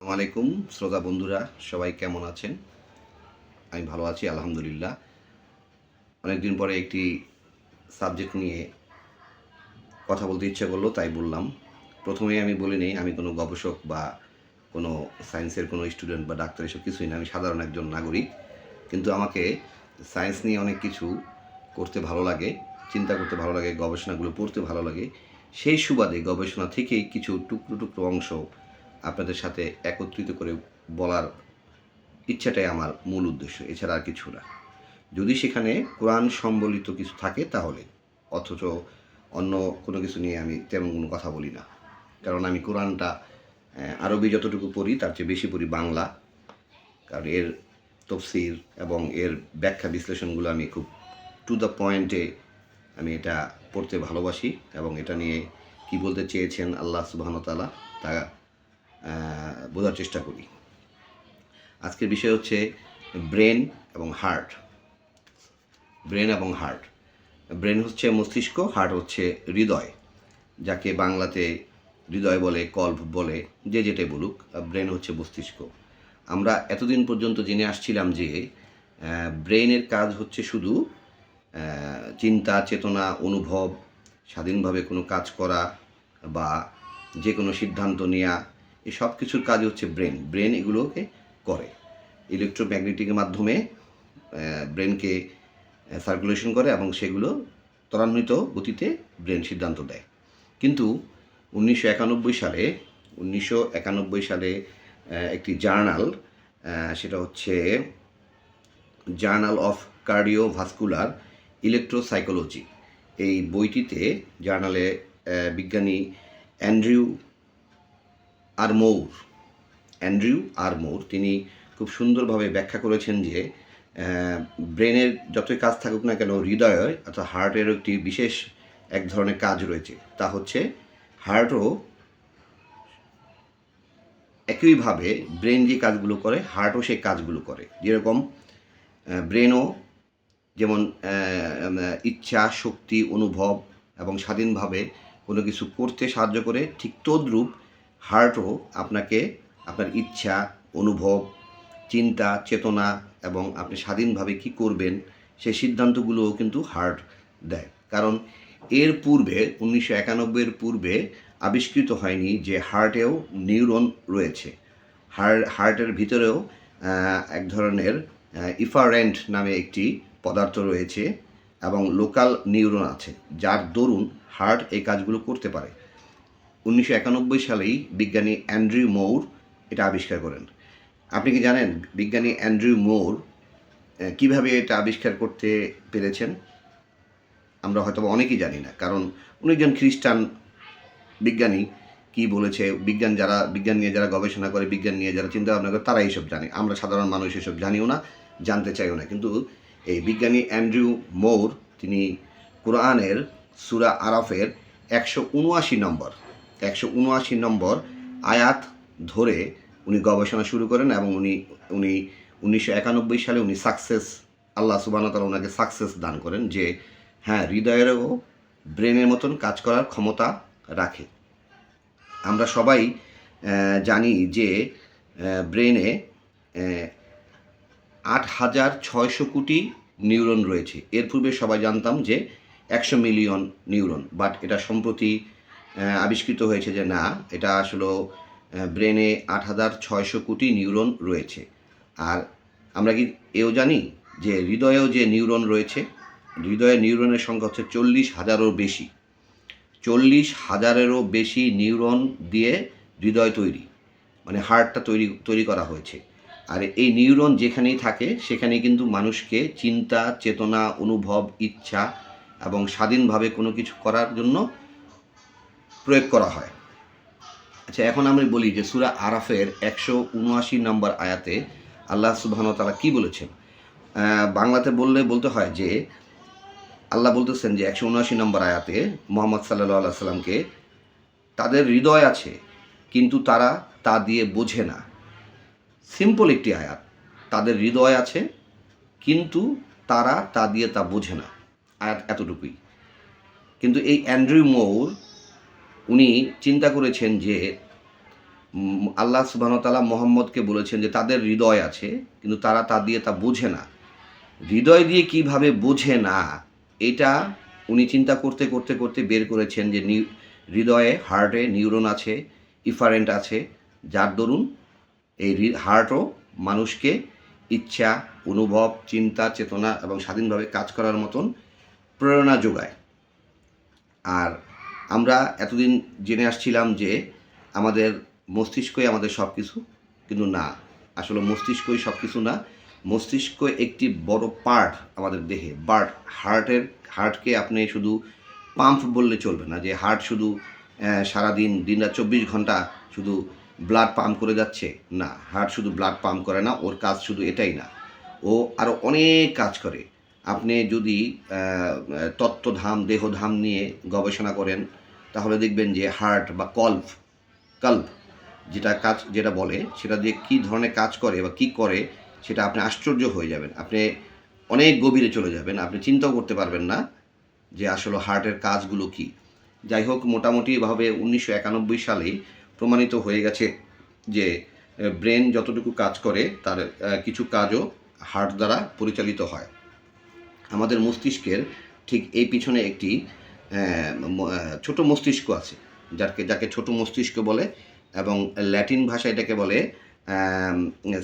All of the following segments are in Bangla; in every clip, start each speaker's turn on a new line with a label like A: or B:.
A: আসসালামু আলাইকুম, শ্রোতা বন্ধুরা, সবাই কেমন আছেন? আমি ভালো আছি, আলহামদুলিল্লাহ। অনেকদিন পরে একটি সাবজেক্ট নিয়ে কথা বলতে ইচ্ছে করল, তাই বললাম। প্রথমেই আমি বলি নেই, আমি কোনো গবেষক বা কোনো সায়েন্সের কোনো স্টুডেন্ট বা ডাক্তার, এসব কিছুই না। আমি সাধারণ একজন নাগরিক। কিন্তু আমাকে সায়েন্স নিয়ে অনেক কিছু করতে ভালো লাগে, চিন্তা করতে ভালো লাগে, গবেষণাগুলো পড়তে ভালো লাগে। সেই সুবাদে গবেষণা থেকেই কিছু টুকরো টুকরো অংশ আপনাদের সাথে একত্রিত করে বলার ইচ্ছাটাই আমার মূল উদ্দেশ্য, এছাড়া আর কিছু না। যদি সেখানে কোরআন সম্বলিত কিছু থাকে তাহলে, অথচ অন্য কোনো কিছু নিয়ে আমি তেমন কোনো কথা বলি না। কারণ আমি কোরআনটা আরবি যতটুকু পড়ি, তার চেয়ে বেশি পড়ি বাংলা। কারণ এর তফসির এবং এর ব্যাখ্যা বিশ্লেষণগুলো আমি খুব টু দ্য পয়েন্টে আমি এটা পড়তে ভালোবাসি এবং এটা নিয়ে কি বলতে চেয়েছেন আল্লাহ সুবাহতালা তা বোঝার চেষ্টা করি। আজকের বিষয় হচ্ছে ব্রেন এবং হার্ট। ব্রেন এবং হার্ট। ব্রেন হচ্ছে মস্তিষ্ক, হার্ট হচ্ছে হৃদয়, যাকে বাংলাতে হৃদয় বলে, কল্প বলে, যে যেটাই বলুক, ব্রেন হচ্ছে মস্তিষ্ক। আমরা এতদিন পর্যন্ত জেনে আসছিলাম যে ব্রেনের কাজ হচ্ছে শুধু চিন্তা, চেতনা, অনুভব, স্বাধীনভাবে কোনো কাজ করা বা যে কোনো সিদ্ধান্ত নেওয়া এই সব কিছুর কাজ হচ্ছে ব্রেন। ব্রেন এগুলোকে করে। ইলেকট্রোম্যাগনেটিকের মাধ্যমে ব্রেনকে সার্কুলেশন করে এবং সেগুলো ত্বরান্বিত গতিতে ব্রেন সিদ্ধান্ত দেয়। কিন্তু উনিশশো একানব্বই সালে, উনিশশো একানব্বই সালে একটি জার্নাল সেটা হচ্ছে জার্নাল অফ কার্ডিওভাস্কুলার ইলেকট্রোসাইকোলজি। এই বইটিতে জার্নালে বিজ্ঞানী অ্যান্ড্রিউ আরমৌর অ্যান্ড্রিউ আরমৌর তিনি খুব সুন্দরভাবে ব্যাখ্যা করেছেন যে ব্রেনের যতই কাজ থাকুক না কেন, হৃদয় অর্থাৎ হার্টেরও একটি বিশেষ এক ধরনের কাজ রয়েছে। তা হচ্ছে, হার্টও একইভাবে ব্রেন যে কাজগুলো করে, হার্টও সেই কাজগুলো করে। যেরকম ব্রেনও যেমন ইচ্ছা, শক্তি, অনুভব এবং স্বাধীনভাবে কোনো কিছু করতে সাহায্য করে, ঠিক তদ্রূপ হার্টও আপনাকে আপনার ইচ্ছা, অনুভব, চিন্তা, চেতনা এবং আপনি স্বাধীনভাবে কি করবেন, সেই সিদ্ধান্তগুলোও কিন্তু হার্ট দেয়। কারণ এর পূর্বে, উনিশশো একানব্বইয়ের পূর্বে আবিষ্কৃত হয়নি যে হার্টেও নিউরন রয়েছে। হার্ট হার্টের ভিতরেও এক ধরনের ইফারেন্ট নামে একটি পদার্থ রয়েছে এবং লোকাল নিউরন আছে, যার দরুন হার্ট এই কাজগুলো করতে পারে। উনিশশো একানব্বই সালেই বিজ্ঞানী অ্যান্ড্রিউ মৌর এটা আবিষ্কার করেন। আপনি কি জানেন বিজ্ঞানী অ্যান্ড্রিউ মৌর কীভাবে এটা আবিষ্কার করতে পেরেছেন? আমরা হয়তো অনেকেই জানি না, কারণ উনি একজন খ্রিস্টান বিজ্ঞানী। কি বলেছে? বিজ্ঞান যারা, বিজ্ঞান নিয়ে যারা গবেষণা করে, বিজ্ঞান নিয়ে যারা চিন্তা ভাবনা করে তারা এইসব জানে। আমরা সাধারণ মানুষ এসব জানিও না, জানতে চাইও না। কিন্তু এই বিজ্ঞানী অ্যান্ড্রিউ মৌর, তিনি কোরআনের সুরা আরাফের একশো উনআশি নম্বর একশো উনআশি নম্বর আয়াত ধরে উনি গবেষণা শুরু করেন এবং উনি উনি উনিশশো একানব্বই সালে উনি সাকসেস আল্লাহ সুবাহতালা ওনাকে সাকসেস দান করেন যে হ্যাঁ হৃদয়েরও ব্রেনের মতন কাজ করার ক্ষমতা রাখে। আমরা সবাই জানি যে ব্রেনে আট হাজার ছয়শো কোটি নিউরন রয়েছে। এর পূর্বে সবাই জানতাম যে, একশো মিলিয়ন নিউরন, বাট এটা সম্প্রতি আবিষ্কৃত হয়েছে যে না, এটা আসলে ব্রেনে আট হাজার ছয়শো কোটি নিউরন রয়েছে। আর আমরা কি এও জানি যে হৃদয়েও যে নিউরন রয়েছে, হৃদয়ে নিউরনের সংখ্যা হচ্ছে চল্লিশ হাজারও বেশি। চল্লিশ হাজারেরও বেশি নিউরন দিয়ে হৃদয় তৈরি মানে হার্টটা তৈরি তৈরি করা হয়েছে। আর এই নিউরন যেখানেই থাকে, সেখানে কিন্তু মানুষকে চিন্তা, চেতনা, অনুভব, ইচ্ছা এবং স্বাধীনভাবে কোনো কিছু করার জন্য প্রয়োগ করা হয়। আচ্ছা এখন আমি বলি যে সুরা আরাফের একশো উনআশি নম্বর আয়াতে আল্লাহ সুবাহতালা কি বলেছেন? বাংলাতে বললে বলতে হয় যে, আল্লাহ বলতেছেন যে একশো উনআশি নম্বর আয়াতে মোহাম্মদ সাল্লাহ সাল্লামকে তাদের হৃদয় আছে, কিন্তু তারা তা দিয়ে বোঝে না। সিম্পল একটি আয়াত, তাদের হৃদয় আছে, কিন্তু তারা তা দিয়ে তা বোঝে না। আয়াত এতটুকুই। কিন্তু এই অ্যান্ড্রিউ মৌর উনি চিন্তা করেছেন যে আল্লাহ সুবাহতালা মোহাম্মদকে বলেছেন যে তাদের হৃদয় আছে, কিন্তু তারা তা দিয়ে তা বোঝে না। হৃদয় দিয়ে কীভাবে বোঝে না, এটা উনি চিন্তা করতে করতে করতে বের করেছেন যে হৃদয়ে হার্টে নিউরন আছে, ইফারেন্ট আছে, যার দরুন এই হার্টও মানুষকে ইচ্ছা, অনুভব, চিন্তা, চেতনা এবং স্বাধীনভাবে কাজ করার মতন প্রেরণা যোগায়। আর আমরা এতদিন জেনে আসছিলাম যে আমাদের মস্তিষ্কই আমাদের সব কিছু কিন্তু না। আসলে মস্তিষ্কই সব কিছু না। মস্তিষ্ক একটি বড় পার্ট আমাদের দেহে বাট হার্টের হার্টকে আপনি শুধু পাম্প বললে চলবে না, যে হার্ট শুধু সারাদিন দিন রাত চব্বিশ ঘণ্টা শুধু ব্লাড পাম্প করে যাচ্ছে, না। হার্ট শুধু ব্লাড পাম্প করে না, ওর কাজ শুধু এটাই না। ও আরও অনেক কাজ করে। আপনি যদি তত্ত্বধাম, দেহধাম নিয়ে গবেষণা করেন, তাহলে দেখবেন যে হার্ট বা কল্প কল্প যেটা কাজ, যেটা বলে, সেটা দিয়ে কী ধরনের কাজ করে বা কী করে, সেটা আপনি আশ্চর্য হয়ে যাবেন। আপনি অনেক গভীরে চলে যাবেন, আপনি চিন্তাও করতে পারবেন না যে আসলে হার্টের কাজগুলো কি। যাই হোক মোটামুটিভাবে উনিশশো একানব্বই সালে প্রমাণিত হয়ে গেছে যে ব্রেন যতটুকু কাজ করে, তার কিছু কাজও হার্ট দ্বারা পরিচালিত হয়। আমাদের মস্তিষ্কের ঠিক এই পিছনে একটি ছোট মস্তিষ্ক আছে যাকে যাকে ছোট মস্তিষ্ক বলে এবং ল্যাটিন ভাষায় এটাকে বলে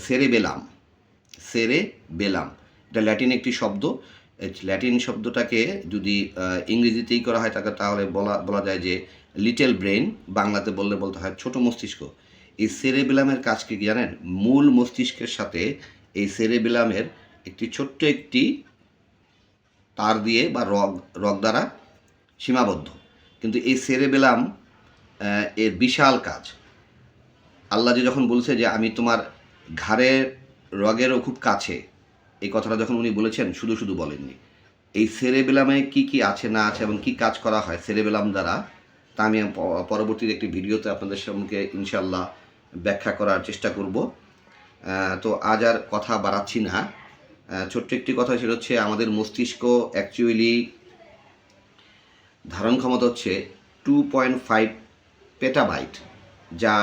A: সেরে বেলাম সেরে বেলাম এটা ল্যাটিন একটি শব্দ। ল্যাটিন শব্দটাকে যদি ইংরেজিতেই করা হয় তাকে, তাহলে বলা বলা যায় যে লিটল ব্রেন বাংলাতে বললে বলতে হয় ছোট মস্তিষ্ক। এই সেরেবেলামের কাজ কি জানেন? মূল মস্তিষ্কের সাথে এই সেরেবেলামের একটি ছোট্ট একটি তার দিয়ে বা রগ রগ দ্বারা সীমাবদ্ধ। কিন্তু এই সেরেবেলাম এর বিশাল কাজ। আল্লাহ যে যখন বলছে যে আমি তোমার ঘাড়ের রগেরও খুব কাছে, এই কথাটা যখন উনি বলেছেন, শুধু শুধু বলেননি। এই সেরেবেলামে কি কি আছে, না আছে এবং কি কাজ করা হয় সেরেবেলাম দ্বারা, তা আমি পরবর্তীতে একটি ভিডিওতে আপনাদের সম্মুখে ইনশাল্লাহ ব্যাখ্যা করার চেষ্টা করব। তো আজ আর কথা বাড়াচ্ছি না। ছোট্ট একটি কথা সেটা হচ্ছে আমাদের মস্তিষ্ক অ্যাকচুয়ালি ধারণ ক্ষমতা হচ্ছে টু পয়েন্ট ফাইভ পেটাবাইট যা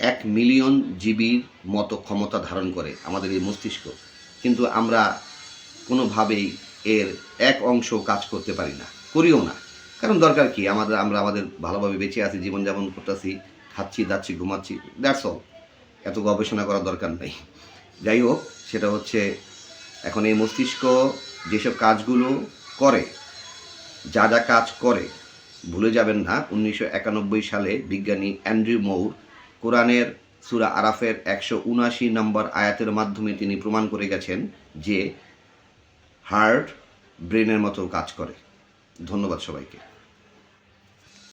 A: এক মিলিয়ন জিবির মতো ক্ষমতা ধারণ করে আমাদের এই মস্তিষ্ক। কিন্তু আমরা কোনোভাবেই এর এক অংশ কাজ করতে পারি না, করিও না। কারণ দরকার কি? আমাদের, আমরা আমাদের ভালোভাবে বেঁচে আছি, জীবনযাপন করতেছি, খাচ্ছি, দাচ্ছি, ঘুমাচ্ছি দ্যাটস অল এত গবেষণা করার দরকার নেই। যাই হোক, সেটা হচ্ছে এখন এই মস্তিষ্ক যেসব কাজগুলো করে, যা যা কাজ করে, ভুলে যাবেন না, উনিশশো একানব্বই সালে বিজ্ঞানী অ্যান্ড্রিউ মৌর কোরআনের সুরা আরাফের একশো উনাশি নম্বর আয়াতের মাধ্যমে তিনি প্রমাণ করে গেছেন যে হার্ট ব্রেনের মতো কাজ করে। ধন্যবাদ সবাইকে।